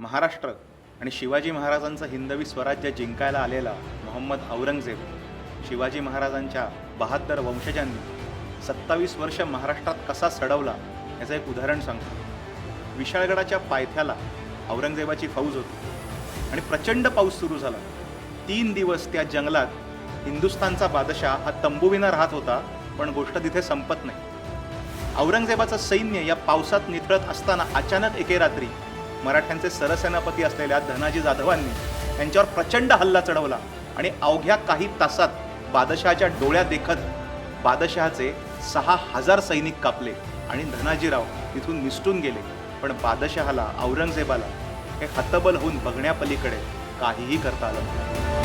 महाराष्ट्र आणि शिवाजी महाराजांचं हिंदवी स्वराज्य जिंकायला आलेला मोहम्मद औरंगजेब शिवाजी महाराजांच्या बहात्तर वंशजांनी सत्तावीस वर्ष महाराष्ट्रात कसा सडवला याचं एक उदाहरण सांगतो. विशाळगडाच्या पायथ्याला औरंगजेबाची फौज होती आणि प्रचंड पाऊस सुरू झाला. तीन दिवस त्या जंगलात हिंदुस्थानचा बादशाह हा तंबूविना राहत होता पण गोष्ट तिथे संपत नाही. औरंगजेबाचं सैन्य या पावसात निथळत असताना अचानक एके रात्री मराठ्यांचे सरसेनापती असलेल्या धनाजी जाधवांनी त्यांच्यावर प्रचंड हल्ला चढवला आणि अवघ्या काही तासात बादशहाच्या डोळ्या देखत बादशहाचे सहा हजार सैनिक कापले आणि धनाजीराव तिथून निसटून गेले. पण बादशहाला औरंगजेबाला हे हतबल होऊन बघण्यापलीकडे काहीही करता आलं नाही